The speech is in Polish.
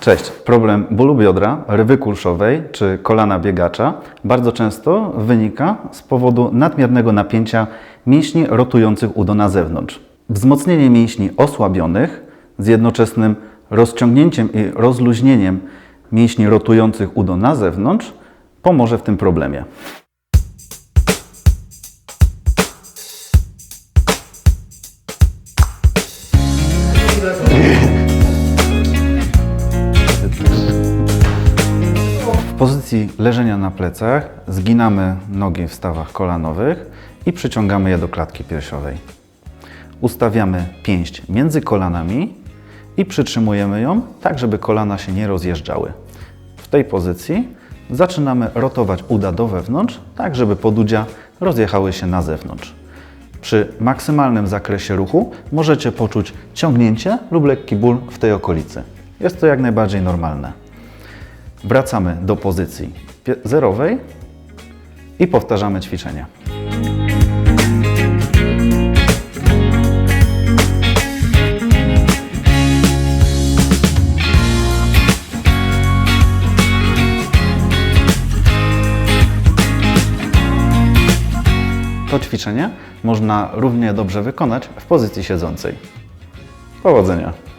Cześć. Problem bólu biodra, rywy kulszowej czy kolana biegacza bardzo często wynika z powodu nadmiernego napięcia mięśni rotujących udo na zewnątrz. Wzmocnienie mięśni osłabionych z jednoczesnym rozciągnięciem i rozluźnieniem mięśni rotujących udo na zewnątrz pomoże w tym problemie. W pozycji leżenia na plecach zginamy nogi w stawach kolanowych i przyciągamy je do klatki piersiowej. Ustawiamy pięść między kolanami i przytrzymujemy ją tak, żeby kolana się nie rozjeżdżały. W tej pozycji zaczynamy rotować uda do wewnątrz, tak żeby podudzia rozjechały się na zewnątrz. Przy maksymalnym zakresie ruchu możecie poczuć ciągnięcie lub lekki ból w tej okolicy. Jest to jak najbardziej normalne. Wracamy do pozycji zerowej i powtarzamy ćwiczenia. To ćwiczenie można równie dobrze wykonać w pozycji siedzącej. Powodzenia!